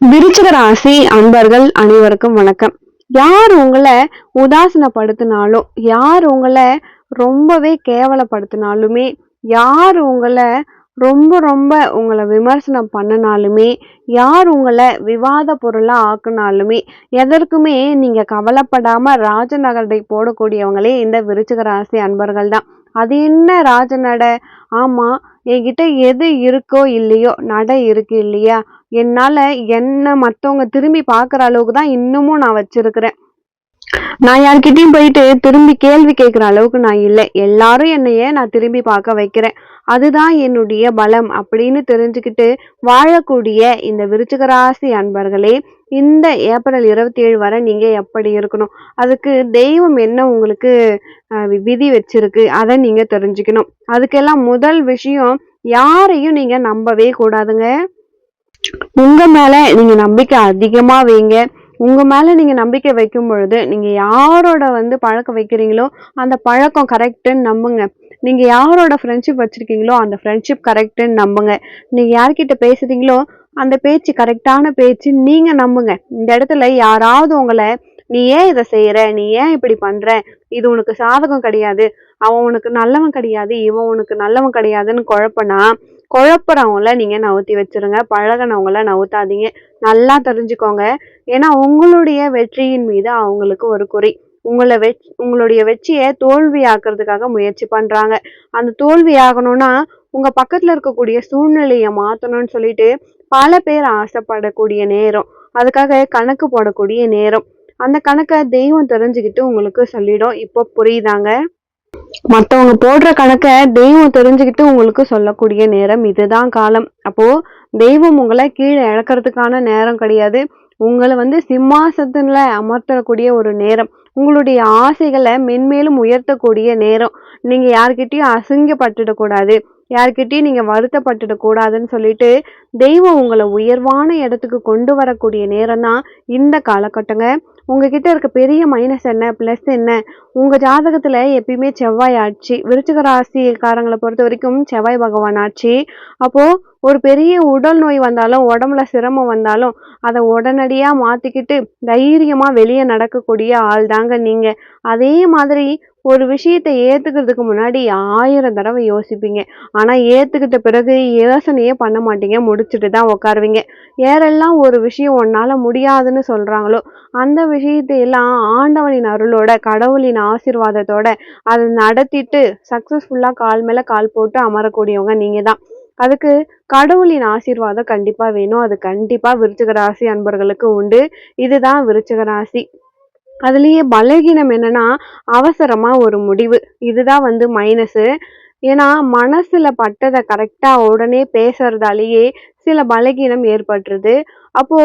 விருச்சிக ராசி அன்பர்கள் அனைவருக்கும் வணக்கம். யார் உங்களை உதாசனப்படுத்தினாலோ யார் உங்களை ரொம்பவே கேவலப்படுத்தினாலுமே யார் உங்களை ரொம்ப ரொம்ப உங்களை விமர்சனம் பண்ணினாலுமே யார் உங்களை விவாத பொருளாக ஆக்குனாலுமே எதற்குமே நீங்கள் கவலைப்படாமல் ராஜநகரடை போடக்கூடியவங்களே இந்த விருச்சிக ராசி அன்பர்கள் தான். அது என்ன ராஜநடை? ஆமாம் என்கிட்ட எது இருக்கோ இல்லையோ நடை இருக்கு இல்லையா? என்னால் என்னை மற்றவங்க திரும்பி பார்க்குற அளவுக்கு தான் இன்னமும் நான் வச்சிருக்கிறேன். நான் யார்கிட்டயும் போயிட்டு திரும்பி கேள்வி கேட்குற அளவுக்கு நான் இல்லை. எல்லாரும் என்னையே நான் திரும்பி பார்க்க வைக்கிறேன். அதுதான் என்னுடைய பலம் அப்படின்னு தெரிஞ்சுக்கிட்டு வாழக்கூடிய இந்த விருச்சிக ராசி அன்பர்களே இந்த ஏப்ரல் இருபத்தி ஏழு வரை நீங்கள் எப்படி இருக்கணும்? அதுக்கு தெய்வம் என்ன உங்களுக்கு விதி வச்சிருக்கு அதை நீங்கள் தெரிஞ்சுக்கணும். அதுக்கெல்லாம் முதல் விஷயம் யாரையும் நீங்கள் நம்பவே கூடாதுங்க. உங்க மேல நீங்க நம்பிக்கை அதிகமா வைங்க. உங்க மேல நீங்க நம்பிக்கை வைக்கும் பொழுது நீங்க யாரோட வந்து பழக்கம் வைக்கிறீங்களோ அந்த பழக்கம் கரெக்டுன்னு நம்புங்க. நீங்க யாரோட ஃப்ரெண்ட்ஷிப் வச்சிருக்கீங்களோ அந்த ஃப்ரெண்ட்ஷிப் கரெக்டுன்னு நம்புங்க. நீங்க யார்கிட்ட பேசுறீங்களோ அந்த பேச்சு கரெக்டான பேச்சு நீங்க நம்புங்க. இந்த இடத்துல யாராவது உங்களை நீ ஏன் இதை செய்யற? நீ ஏன் இப்படி பண்ற? இது உனக்கு சாதகம் கிடையாது. அவன் உனக்கு நல்லவன் கிடையாது. இவன் உனக்கு நல்லவன் கிடையாதுன்னு குழப்பனா குழப்புறவங்கள நீங்கள் நவுத்தி வச்சிருங்க பழகினவங்கள நவுத்தாதீங்க. நல்லா தெரிஞ்சுக்கோங்க. ஏன்னா உங்களுடைய வெற்றியின் மீது அவங்களுக்கு ஒரு குறி. உங்களை வெச் உங்களுடைய வெற்றியை தோல்வியாக்குறதுக்காக முயற்சி பண்ணுறாங்க அந்த தோல்வியாகணும்னா உங்கள் பக்கத்தில் இருக்கக்கூடிய சூழ்நிலையை மாற்றணும்னு சொல்லிட்டு பல பேர் ஆசைப்படக்கூடிய நேரம். அதுக்காக கணக்கு போடக்கூடிய நேரம். அந்த கணக்கை தெய்வம் தெரிஞ்சுக்கிட்டு உங்களுக்கு சொல்லிடும். இப்போ புரியுதாங்க? மற்றவங்க போடுற கணக்கை தெய்வம் தெரிஞ்சுக்கிட்டு உங்களுக்கு சொல்லக்கூடிய நேரம் இதுதான் காலம். அப்போ தெய்வம் உங்களை கீழே இழக்கிறதுக்கான நேரம் கிடையாது. உங்களை வந்து சிம்மாசத்துல அமர்த்தக்கூடிய ஒரு நேரம். உங்களுடைய ஆசைகளை மென்மேலும் உயர்த்தக்கூடிய நேரம். நீங்க யார்கிட்டயும் அசிங்கப்பட்டுடக்கூடாது. யார்கிட்டயும் நீங்க வருத்தப்பட்டுடக்கூடாதுன்னு சொல்லிட்டு தெய்வம் உங்களை உயர்வான இடத்துக்கு கொண்டு வரக்கூடிய நேரம் தான் இந்த காலகட்டங்க. உங்ககிட்ட இருக்க பெரிய மைனஸ் என்ன ப்ளஸ் என்ன? உங்கள் ஜாதகத்தில் எப்பயுமே செவ்வாய் ஆட்சி விருச்சிக ராசிக்காரங்களை பொறுத்த வரைக்கும் செவ்வாய் பகவான் ஆட்சி. அப்போது ஒரு பெரிய உடல் நோய் வந்தாலும் உடம்புல சிரமம் வந்தாலும் அதை உடனடியாக மாற்றிக்கிட்டு தைரியமாக வெளியே நடக்கக்கூடிய ஆள் தாங்க நீங்கள் அதே மாதிரி ஒரு விஷயத்தை ஏற்றுக்கிறதுக்கு முன்னாடி ஆயிரம் தடவை யோசிப்பீங்க. ஆனால் ஏற்றுக்கிட்ட பிறகு யோசனையே பண்ண மாட்டீங்க. முடிச்சுட்டு தான் உட்காருவீங்க யாரெல்லாம் ஒரு விஷயம் உன்னால் முடியாதுன்னு சொல்கிறாங்களோ அந்த விஷயத்தை எல்லாம் ஆண்டவனின் அருளோட கடவுளின் ஆசீர்வாதத்தோட அதை நடத்திட்டு சக்ஸஸ்ஃபுல்லாக கால் மேலே கால் போட்டு அமரக்கூடியவங்க நீங்கள் தான் அதுக்கு கடவுளின் ஆசீர்வாதம் கண்டிப்பா வேணும். அது கண்டிப்பா விருச்சிக ராசி அன்பர்களுக்கு உண்டு. இதுதான் விருச்சிக ராசி. அதுலேயே பலகீனம் என்னன்னா அவசரமா ஒரு முடிவு. இதுதான் வந்து மைனஸு ஏன்னா மனசுல பட்டதை கரெக்டா உடனே பேசுறதாலேயே சில பலகீனம் ஏற்பட்டுருது. அப்போ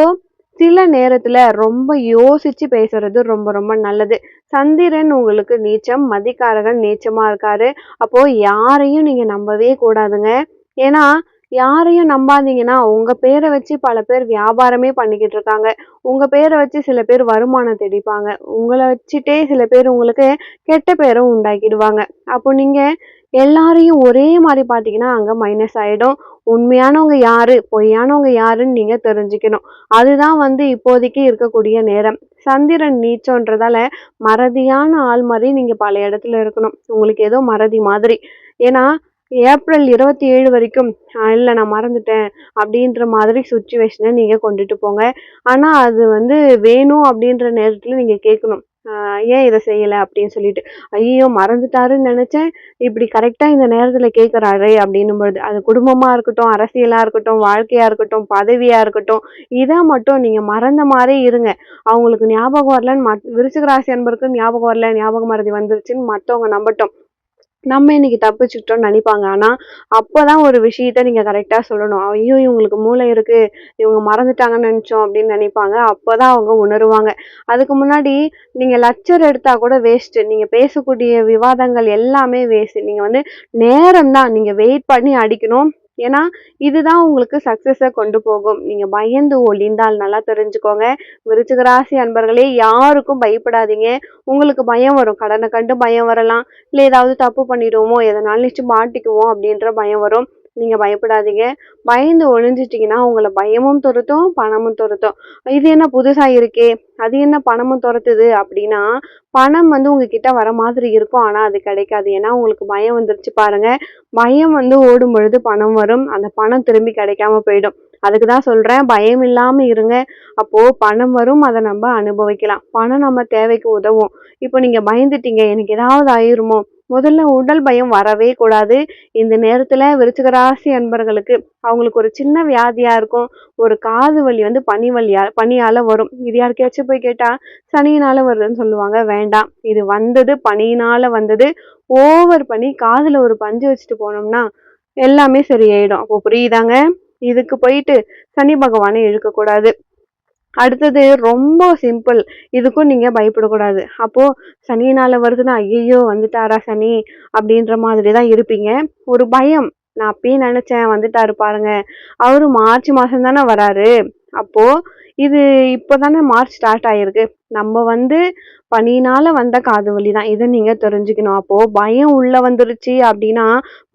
சில நேரத்துல ரொம்ப யோசிச்சு பேசுறது ரொம்ப ரொம்ப நல்லது. சந்திரன் உங்களுக்கு நீச்சம் மதிக்காரகன் நீச்சமா இருக்காரு. அப்போ யாரையும் நீங்க நம்பவே கூடாதுங்க. ஏன்னா யாரையும் நம்பாதீங்கன்னா உங்க பேரை வச்சு பல பேர் வியாபாரமே பண்ணிக்கிட்டு இருக்காங்க. உங்க பேரை வச்சு சில பேர் வருமானம் தெடிப்பாங்க. உங்களை வச்சுட்டே சில பேர் உங்களுக்கு கெட்ட பேரும் உண்டாக்கிடுவாங்க. அப்போ நீங்க எல்லாரையும் ஒரே மாதிரி பார்த்தீங்கன்னா அங்கே மைனஸ் ஆகிடும் உண்மையானவங்க யாரு பொய்யானவங்க யாருன்னு நீங்க தெரிஞ்சுக்கணும். அதுதான் வந்து இப்போதைக்கு இருக்கக்கூடிய நேரம். சந்திரன் நீச்சோன்றதால மறதியான ஆள் மாதிரி நீங்க பல இடத்துல இருக்கணும். உங்களுக்கு ஏதோ மறதி மாதிரி. ஏன்னா ஏப்ரல் இருபத்தி ஏழு வரைக்கும் இல்லை நான் மறந்துட்டேன் அப்படின்ற மாதிரி சுச்சுவேஷனை நீங்கள் கொண்டுட்டு போங்க. ஆனால் அது வந்து வேணும் அப்படின்ற நேரத்தில் நீங்கள் கேட்கணும். ஏன் இதை செய்யலை? அப்படின்னு சொல்லிட்டு. ஐயோ மறந்துட்டாருன்னு நினச்சேன். இப்படி கரெக்டாக இந்த நேரத்தில் கேட்குறாரே அப்படின்னும் பொழுது அது குடும்பமாக இருக்கட்டும் அரசியலாக இருக்கட்டும் வாழ்க்கையாக இருக்கட்டும் பதவியாக இருக்கட்டும் இதை மட்டும் நீங்கள் மறந்த மாதிரி இருங்க. அவங்களுக்கு ஞாபகம் வரலன்னு மத் விருச்சிக ராசி அன்பருக்கு ஞாபகம் வரல ஞாபக மறதி வந்துருச்சுன்னு மற்றவங்க நம்பட்டும். நம்ம இன்னைக்கு தப்பிச்சுக்கிட்டோம்னு நினைப்பாங்க. ஆனால் அப்போ தான் ஒரு விஷயத்த நீங்கள் கரெக்டாக சொல்லணும். ஐயோ இவங்களுக்கு மூளை இருக்குது இவங்க மறந்துட்டாங்கன்னு நினச்சோம் அப்படின்னு நினைப்பாங்க. அப்போ தான் அவங்க உணருவாங்க. அதுக்கு முன்னாடி நீங்கள் லெக்சர் எடுத்தால் கூட வேஸ்ட்டு நீங்கள் பேசக்கூடிய விவாதங்கள் எல்லாமே வேஸ்ட்டு நீங்கள் வந்து நேரம் தான் நீங்கள் வெயிட் பண்ணி அடிக்கணும். ஏன்னா இதுதான் உங்களுக்கு சக்சஸை கொண்டு போகும். நீங்கள் பயந்து ஒளிந்தால் நல்லா தெரிஞ்சுக்கோங்க. விருச்சிகராசி அன்பர்களே யாருக்கும் பயப்படாதீங்க. உங்களுக்கு பயம் வரும். கடனை கண்டு பயம் வரலாம். இல்லை ஏதாவது தப்பு பண்ணிடுவோமோ எதனால நிச்சயம் மாட்டிக்குவோம் அப்படின்ற பயம் வரும். நீங்கள் பயப்படாதீங்க. பயந்து ஒழிஞ்சிட்டிங்கன்னா உங்களை பயமும் துரத்தும் பணமும் துரத்தும். இது என்ன புதுசாக இருக்கே? அது என்ன பணமும் துரத்துது? அப்படின்னா பணம் வந்து உங்ககிட்ட வர மாதிரி இருக்கும். ஆனால் அது கிடைக்காது. ஏன்னா உங்களுக்கு பயம் வந்துருச்சு பாருங்க. பயம் வந்து ஓடும் பொழுது பணம் வரும். அந்த பணம் திரும்பி கிடைக்காம போயிடும். அதுக்கு தான் சொல்கிறேன் பயம் இல்லாமல் இருங்க. அப்போது பணம் வரும் அதை நம்ம அனுபவிக்கலாம். பணம் நம்ம தேவைக்கு உதவும். இப்போ நீங்கள் பயந்துட்டீங்க எனக்கு ஏதாவது ஆயிருமோ? முதல்ல உடல் பயம் வரவே கூடாது. இந்த நேரத்தில் விருச்சகராசி அன்பர்களுக்கு அவங்களுக்கு ஒரு சின்ன வியாதியாக இருக்கும். ஒரு காது வலி வந்து பனி வலியா பனியால் வரும். இது யாருக்கையாச்சும் போய் கேட்டால் சனியினால் வருதுன்னு சொல்லுவாங்க. வேண்டாம். இது வந்தது பனியினால் வந்தது. ஓவர் பண்ணி காதில் ஒரு பஞ்சு வச்சுட்டு போனோம்னா எல்லாமே சரியாயிடும். அப்போ புரியுதாங்க? இதுக்கு போயிட்டு சனி பகவானை இழுக்கக்கூடாது. அடுத்தது ரொம்ப சிம்பிள் இதுக்கும் நீங்கள் பயப்படக்கூடாது. அப்போது சனியினால வருதுன்னா ஐயோ வந்துட்டாரா சனி? அப்படின்ற மாதிரி தான் இருப்பீங்க. ஒரு பயம். நான் அப்பயும் நினச்சேன் வந்துட்டாரு பாருங்க. அவரு மார்ச் மாதம் தானே வராரு. அப்போது இது இப்போ தானே மார்ச் ஸ்டார்ட் ஆயிருக்கு. நம்ம வந்து பனினால் வந்த காது வலி தான். இதை நீங்கள் தெரிஞ்சுக்கணும். அப்போது பயம் உள்ளே வந்துருச்சு அப்படின்னா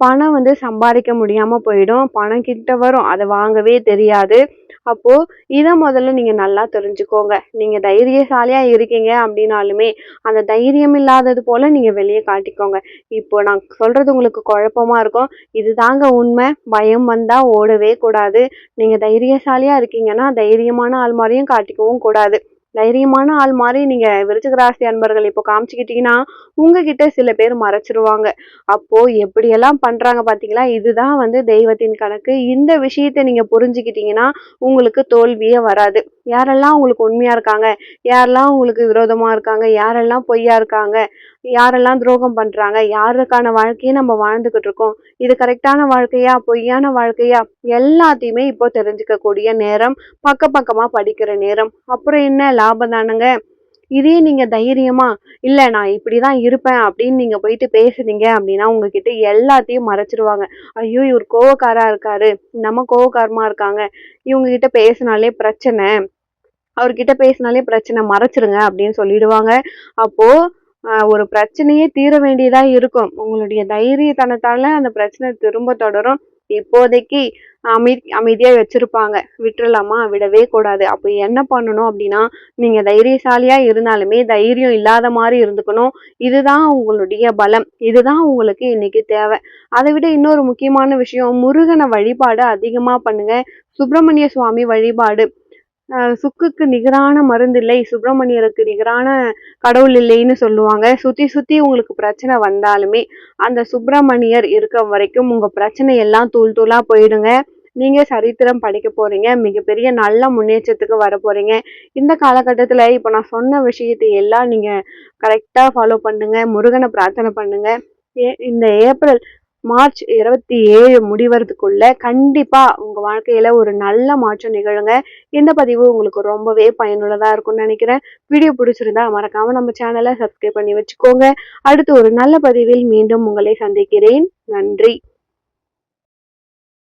பணம் வந்து சம்பாதிக்க முடியாமல் போயிடும். பணம் கிட்ட வரும். அதை வாங்கவே தெரியாது. அப்போ இதை முதல்ல நீங்க நல்லா தெரிஞ்சுக்கோங்க. நீங்க தைரியசாலியா இருக்கீங்க அப்படின்னாலுமே அந்த தைரியம் இல்லாதது போல நீங்க வெளியே காட்டிக்கோங்க. இப்போ நான் சொல்றது உங்களுக்கு குழப்பமா இருக்கும். இதுதாங்க உண்மை. பயம் வந்தா ஓடவே கூடாது. நீங்க தைரியசாலியா இருக்கீங்கன்னா தைரியமான ஆள் மாதிரியும் காட்டிக்கவும் கூடாது. தைரியமான ஆள் மாதிரி நீங்க விருச்சிக ராசி அன்பர்கள் இப்போ காமிச்சுக்கிட்டீங்கன்னா உங்ககிட்ட சில பேர் மறைச்சிருவாங்க. அப்போ எப்படியெல்லாம் பண்றாங்க பாத்தீங்களா? இதுதான் வந்து தெய்வத்தின் கணக்கு. இந்த விஷயத்த நீங்க புரிஞ்சுக்கிட்டீங்கன்னா உங்களுக்கு தோல்வியே வராது. யாரெல்லாம் உங்களுக்கு உண்மையா இருக்காங்க? யாரெல்லாம் உங்களுக்கு விரோதமா இருக்காங்க? யாரெல்லாம் பொய்யா இருக்காங்க? யாரெல்லாம் துரோகம் பண்றாங்க யாருக்கான வாழ்க்கையை நம்ம வாழ்ந்துகிட்டு இருக்கோம் இது கரெக்டான வாழ்க்கையா பொய்யான வாழ்க்கையா எல்லாத்தையுமே இப்போ தெரிஞ்சுக்கக்கூடிய நேரம் பக்க பக்கமா படிக்கிற நேரம். அப்புறம் என்ன லாபம் தானுங்க. இதே நீங்க தைரியமா இல்ல நான் இப்படிதான் இருப்பேன் அப்படின்னு நீங்க போயிட்டு பேசுனீங்க அப்படின்னா உங்ககிட்ட எல்லாத்தையும் மறைச்சிருவாங்க. ஐயோ இவர் கோவக்காரா இருக்காரு. நம்ம கோவக்காரமா இருக்காங்க. இவங்க கிட்ட பேசினாலே பிரச்சனை. அவர்கிட்ட பேசினாலே பிரச்சனை. மறைச்சிருங்க அப்படின்னு சொல்லிடுவாங்க. அப்போ ஒரு பிரச்சனையே தீர வேண்டியதா இருக்கும். உங்களுடைய தைரியத்தனத்தால அந்த பிரச்சனை திரும்ப தொடரும். இப்போதைக்கு அமை அமைதியா வச்சிருப்பாங்க. விட்டுறலாமா? விடவே கூடாது. அப்போ என்ன பண்ணணும் அப்படின்னா நீங்க தைரியசாலியா இருந்தாலுமே தைரியம் இல்லாத மாதிரி இருந்துக்கணும். இதுதான் உங்களுடைய பலம். இதுதான் உங்களுக்கு இன்னைக்கு தேவை. அதை விட இன்னொரு முக்கியமான விஷயம் முருகனை வழிபாடு அதிகமா பண்ணுங்க. சுப்பிரமணிய சுவாமி வழிபாடு. சுக்குக்கு நிகரான மருந்து இல்லை சுப்பிரமணியருக்கு நிகரான கடவுள் இல்லைன்னு சொல்லுவாங்க. சுற்றி சுற்றி உங்களுக்கு பிரச்சனை வந்தாலுமே அந்த சுப்பிரமணியர் இருக்க வரைக்கும் உங்கள் பிரச்சனை எல்லாம் தூள் தூளாக போயிடுங்க. நீங்கள் சரித்திரம் படிக்க போகிறீங்க மிகப்பெரிய நல்ல முன்னேற்றத்துக்கு வர போகிறீங்க இந்த காலகட்டத்தில் இப்போ நான் சொன்ன விஷயத்தை எல்லாம் நீங்கள் கரெக்டாக ஃபாலோ பண்ணுங்கள் முருகனை பிரார்த்தனை பண்ணுங்கள் ஏ- இந்த ஏப்ரல் மார்ச் இருபத்தி ஏழு முடிவறதுக்குள்ள கண்டிப்பா உங்க வாழ்க்கையில ஒரு நல்ல மாற்றம் நிகழுங்க. இந்த பதிவு உங்களுக்கு ரொம்பவே பயனுள்ளதா இருக்கும்னு நினைக்கிறேன். வீடியோ பிடிச்சிருந்தா மறக்காம நம்ம சேனலை சப்ஸ்கிரைப் பண்ணி வச்சுக்கோங்க. அடுத்து ஒரு நல்ல பதிவில் மீண்டும் உங்களை சந்திக்கிறேன். நன்றி.